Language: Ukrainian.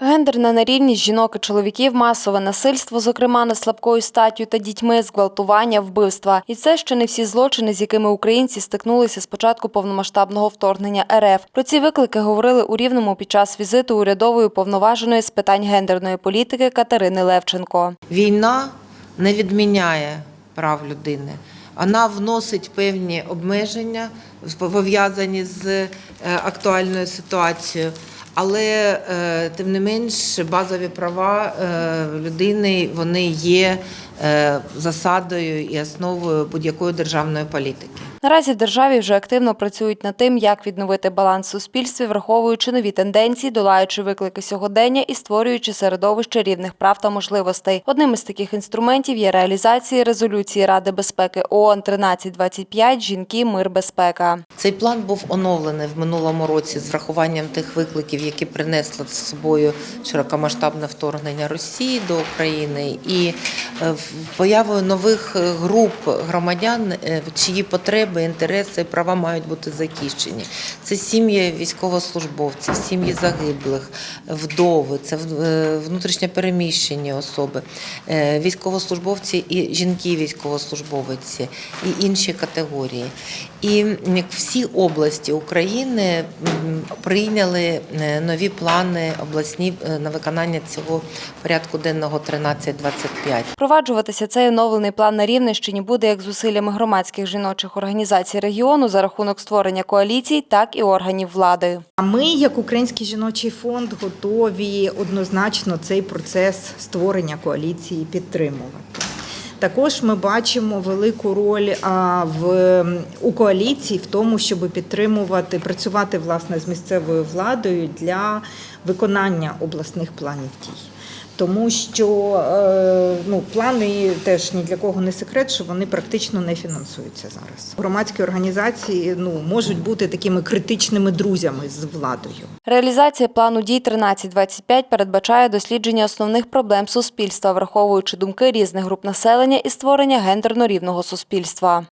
Гендерна нерівність жінок і чоловіків, масове насильство, зокрема над слабкою статтю та дітьми, зґвалтування, вбивства. І це ще не всі злочини, з якими українці стикнулися з початку повномасштабного вторгнення РФ. Про ці виклики говорили у Рівному під час візиту урядової повноваженої з питань гендерної політики Катерини Левченко. Війна не відміняє прав людини. Вона вносить певні обмеження, пов'язані з е, актуальною ситуацією. Але е, тим не менш базові права е, людини вони є засадою і основою будь-якої державної політики. Наразі в державі вже активно працюють над тим, як відновити баланс в суспільстві, враховуючи нові тенденції, долаючи виклики сьогодення і створюючи середовище рівних прав та можливостей. Одним із таких інструментів є реалізація резолюції Ради безпеки ООН 1325 «Жінки, мир, безпека». Цей план був оновлений в минулому році з врахуванням тих викликів, які принесло з собою широкомасштабне вторгнення Росії до України, і е, в- появою нових е, груп громадян, е, чиї потреби, інтереси, права мають бути захищені. Це сім'ї військовослужбовців, сім'ї загиблих, вдови, це е, внутрішньопереміщені особи, е, військовослужбовці і жінки військовослужбовиці, і інші категорії. І всі області України прийняли нові плани обласні на виконання цього порядку денного 1325. Впроваджуватися цей оновлений план на Рівненщині буде як зусиллями громадських жіночих організацій регіону за рахунок створення коаліцій, так і органів влади. А ми, як Український жіночий фонд, готові однозначно цей процес створення коаліції підтримувати. Також ми бачимо велику роль в у коаліції в тому, щоб підтримувати, працювати власне з місцевою владою для виконання обласних планів дій. Тому що е, ну, плани теж ні для кого не секрет, що вони практично не фінансуються зараз. Громадські організації ну, можуть бути такими критичними друзями з владою. Реалізація плану дій 1325 передбачає дослідження основних проблем суспільства, враховуючи думки різних груп населення і створення гендерно рівного суспільства.